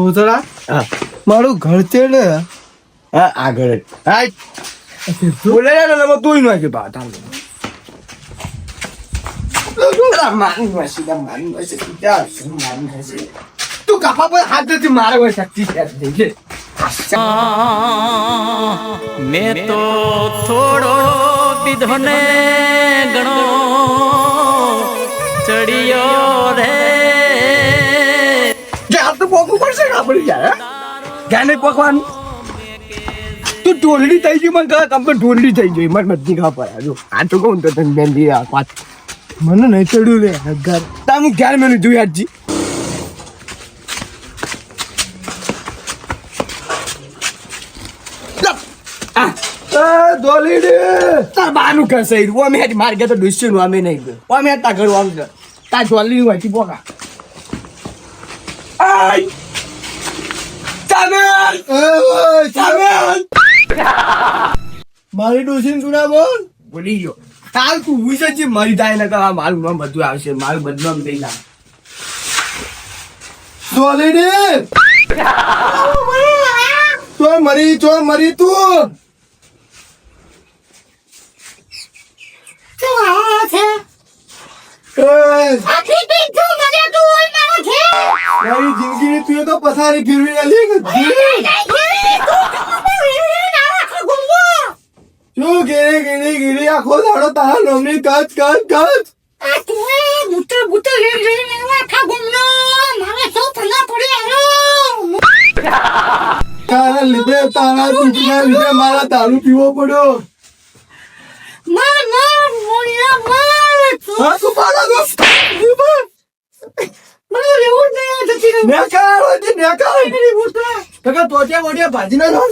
છોતરા મારું ઘર છે ને. હા આગળ બોલે ને તું નાખી બા તું કાપા પર હાથ નથી મારે કોઈ શક્તિ છે. મેં તો થોડો પીધો ને ગણો ચડિયો રે તો પોકવું પડશે આપણે યાર ક્યાં નહીં પોકવાનું. તું ઢોલડી થઈ ગઈ મને કહે આમ તો ઢોલડી થઈ ગઈ. મને નથી ખબર જો આ તો કહું તો તને દી આ વાત. મને નહીં ચડ્યું રે ઘર. તારું ઘેર મેં તાર બાનું કરશે. ઓ અમે માર ગયા તો ડુસ્યું અમે નહીં ગયો. અમે હેઠ કરવાનું તા જોલી પોકા. આય ચામેલ ચામેલ મારી ડોસીન સુના બોલ? બોલી ગયો. તાર તું વિશે છે મરી જાય ને આ મારું નામ બધું આવશે. મારું બદનામ થઈ ના સોલી ને તો મરી તો મરી તું. એ, મારી જિંદગીની તું તો પસારી ફેરવી નાખી શું ઘેરે ગીરી ગીરી આખો દાડો તારા નોમની કચ કચ કચ તારા લીધે તારા દુઃખના લીધે મારા દારૂ પીવો પડ્યો. હા તું પાડો તો નેકાર હોય. છે નેકાર કાકા તોટિયા બોટિયા ભાજી ના ખાવ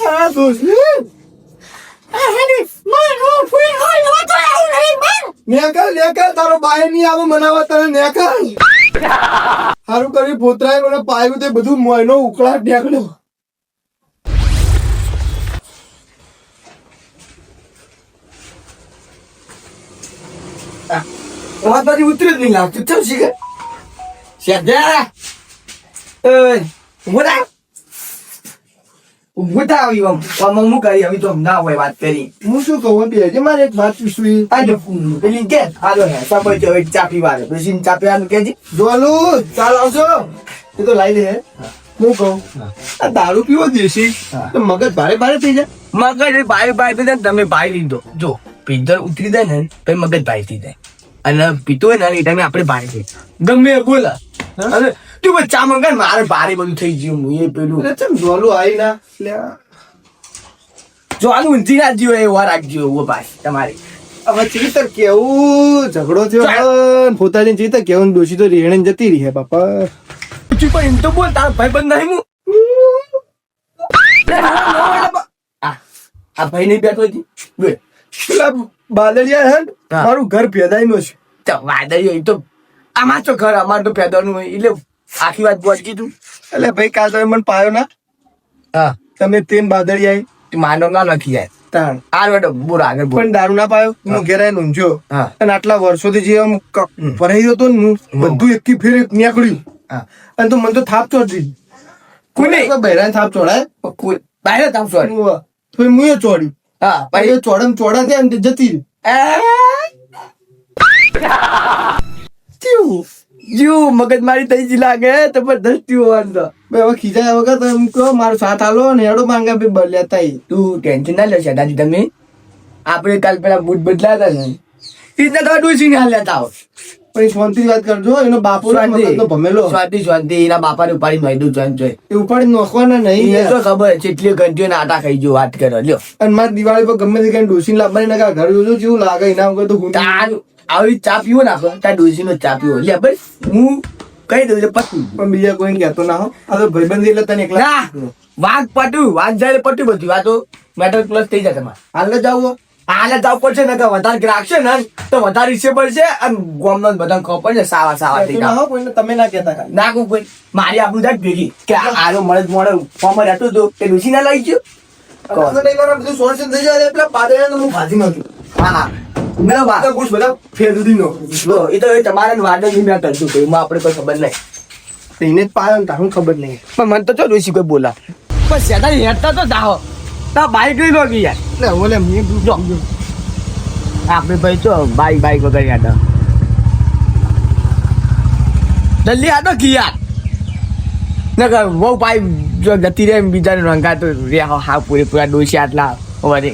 તારા બાય નહીં આવો મનાવા તને સારું કરી પોતરાય મને પાયું તે બધું મોયનો ઉકળાટ નીકળ્યો. વાત બાજુ ઉતરી જ નહીં લાગતું. શીખે? શેઠા એ મોટા મોટા આવી આમ આમ હું કરી આવી તો ના હોય વાત કરી હું શું કહું બે જે મારે એક વાત પૂછવી આજે પેલી કે હાલો હે સબર જો એક ચાપી વાળે બેસીને ચાપી આનું કેજી જોલુ ચાલ આવજો એ તો લાઈ દે હું કહું આ દારૂ પીવો દેશી. તો મગજ ભારે ભારે થઈ જાય મગજ ભાઈ ભાઈ થઈ જાય તમે ભાઈ લીધો જો પીધર ઉતરી જાય ને તો મગજ ભાઈ થઈ જાય અને પીતો હોય ને એ ટાઈમે આપણે ભાઈ થઈ ગમે બોલા અને તું બસ ચા મંગાય ને મારે ભારે બધું થઈ ગયું. હું એ પેલું ચમ જોલુ આવી ના લે. જો આનું ઊંધી ના જીવો એ વાર રાખજો એવો ભાઈ તમારી. હવે ચિતર કેવું? ઝઘડો થયો પોતાની ચીતર કેવું? દોષી તો રેણે જતી રહી હે બાપા. તું એમ તો બોલ તારો ભાઈ બંધ નહીં હું. આ આ ભાઈ નહીં બેઠો હતી પેલા બાદળિયા હે. મારું ઘર પેદાઈ નું છે વાદળિયો એ તો આમાં તો ઘર અમાર તો પેદાનું હોય. એટલે આખી વાત બોજ તું એટલે ભાઈ કાલ તમે મને પાયો ના. હા. તમે તેમ બાદળી આવી માનવ ના લખી જાય તાણ. આ બેટો આગળ પણ દારૂ ના પાયો. હું. ઘેરાય નોંધ્યો. અને આટલા વર્ષોથી જે આમ ભરાઈ રહ્યો હતો બધું એકી ફેર નીકળ્યું. હા. અને તો મને તો થાપ ચોડી કોને? બહેરાને થાપ ચોડાય કોઈ બહાર તામ સોરી તો હું એ ચોડ્યું હા પછી ચોડમ ચોડા ને જતી રહી. કેવું જો મગજ મારી થઈ જી લાગે જબરદસ્તી હોવાનું તો બે હવે ખીજાયા વગર તો એમ કહો મારો સાથ આલો ને એડો માંગા બી બદલ્યા તા તું ટેન્શન ના લેશે દાદી તમે. આપણે કાલ પેલા બૂટ બદલાયા હતા ને. રીતના તમે ડોસી ને હાલ લેતા આવો પણ એ શાંતિથી વાત કરજો એનો બાપો ભમેલો. શાંતિ શાંતિ. એના બાપાને ઉપાડી મારી દઉં જોઈ. એ ઉપાડી નોખવાના નહીં એ તો ખબર છે એટલી ઘંટીઓ આટા ખાઈ જો વાત કરો લ્યો. અને મારી દિવાળી પર ગમે તે કઈ ડોસી લાવવાની ના ઘર જોજો જેવું લાગે એના વગર તો હું આવી ચા પીવો નાખો તાર ડોસી નો ચા પીવો. લે બસ હું કહી દઉં છે પતું પણ બીજા કોઈ કહેતો ના હો. આ તો ભાઈબંધી એટલે તને એકલા ના વાત પટ્યું વાત જાય પટ્યું બધું. આ તો મેટર પ્લસ થઈ જાય તમારે હાલ જાવ હાલ જાવ પડશે ને કે વધારે ગ્રાહક છે ને તો વધારે હિસ્સે પડશે અને ગોમનો બધા ખબર પડશે સાવા સાવા થઈ ના હો કોઈને તમે ના કહેતા ના નાખું કોઈ. મારી આપણું જાય ભેગી. કે આ આરો જ મોડે ફોર્મ રહેતું હતું તે ડૂસી ના લઈ ગયો? બધું સોલ્યુશન થઈ જાય એટલે પાદળિયાને હું ભાજી હા. હા વાત તો કુછ બધા ફેર દીધી નો એ તો એ તમારે વાદળની મેં કરતું તો એમાં આપણે કોઈ ખબર નહીં. એને જ પાડ્યો ને તારું ખબર નહીં. પણ મને તો ચો ડોસી કોઈ બોલા. પણ સેતા હેડતા તો જાઓ. તા બાઈક લઈ લો કે યાર. ને ઓલે મેં જો. આપણે ભાઈ ચો બાઈક બાઈક વગર યાર જલ્દી આતો કી યાર. નકર બહુ ભાઈ જો જતી રહે બીજાને રંગા તો રે હા હા પૂરેપૂરા ડોસી આટલા વરે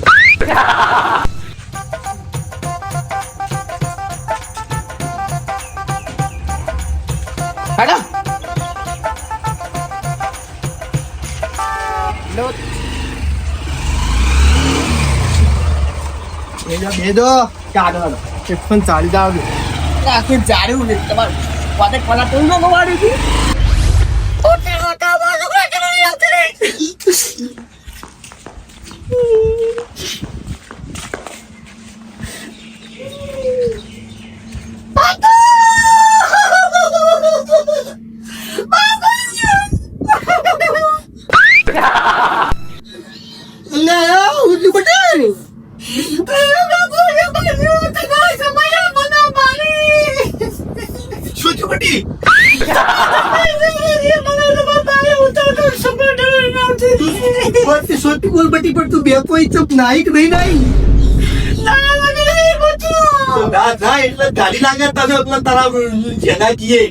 બેદો ચાલો હેડો એક પણ ચાલી જાવ આખું ચાલ્યું ને તમારું. વાતે પલા તો ન મારી સોટી બોલ બટી પણ તું બે કોઈ ચપ નાઈ કે નહીં નાઈ ના ના એટલે ગાડી લાગે તને એટલે તારા જેના કીએ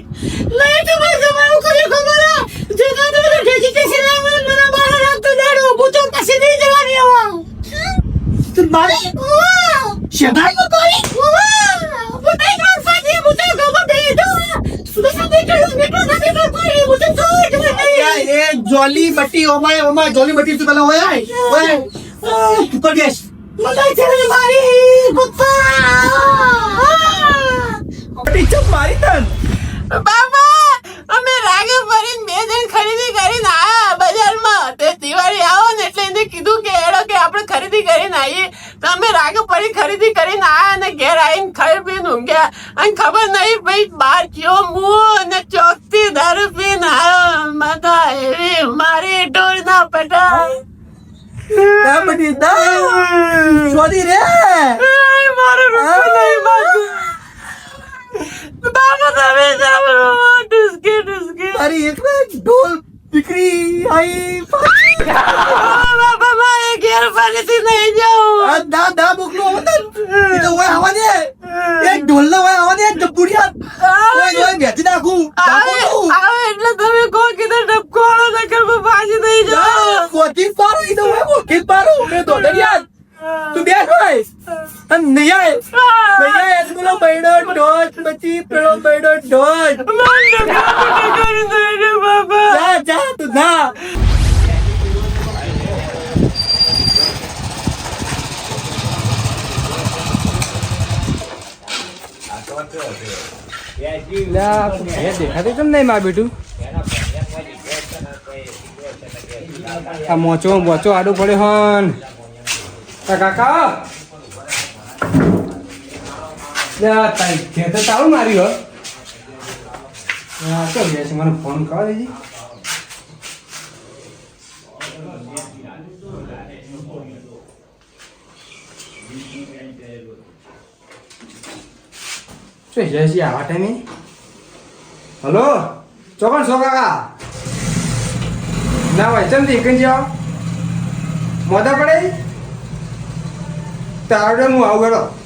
એ જોલી બટી ઓમાય ઓમાય જોલી બટી તું પેલા ઓય ઓય મારી પપ્પા. બટી ચપ મારી તન. બાબા અમે રાગે ભરી બે જણ ખરીદી કરીને આયા બજારમાં. તે દિવાળી આવો ને એટલે એને કીધું કે એડો કે આપણે ખરીદી કરીને આવીએ તો અમે રાગે ફરી ખરીદી કરીને આયા અને ઘેર આવીને ખાઈ પીને ઊંઘ્યા. અને ખબર નહીં ભાઈ બાર કયો મુ અને ચોકથી દારૂ પીને આવ્યો માથા એવી મારી ઢોર ના પટાય ના બટી ના સોરી રે આય, મારું રૂપિયું નહીં બાકી. બાબા તમે સાંભળો ડુસકી ડુસકી એક ઢોલ દીકરી આઈ બાબા મારે ઘેર ફરીથી નહીં જાઉં આ દા દા બોકલો વતન એ તો ઓય આવા દે. એક ઢોલ નો ઓય આવા દે જબુડિયા ઓય ઓય બેઠી નાખું આવે એટલે તમે કહો કીધું ડબકો આલો નકર હું પાછી નહીં જાઉં કોટી પારો ઈ તો ઓય કોટી પારો મે તો દરિયા તું બેઠ હોય અને નહીં આય નહીં આય એટલે પેલો બૈડો ઢોલ પછી પેલો બૈડો ઢોલ મને નકામું કરી દે બાબા જા જા તું ના દેખાતું કેમ નહીં માર બેટું આ મોચો મોચો આડો પડ્યો હન આ કાકા તારી તો તાળું માર્યું હા. તો બે છે મને ફોન કરો શું જાય છે આવા ટાઈમે? હલો? ચોકન છો, કાકા? ના ભાઈ ચમથી કઈ જાઓ. મોદા પડે? તાવડે હું આવું બેડો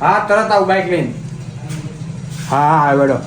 હા તરત આવું બાઇક લઈને. હા હા આવડો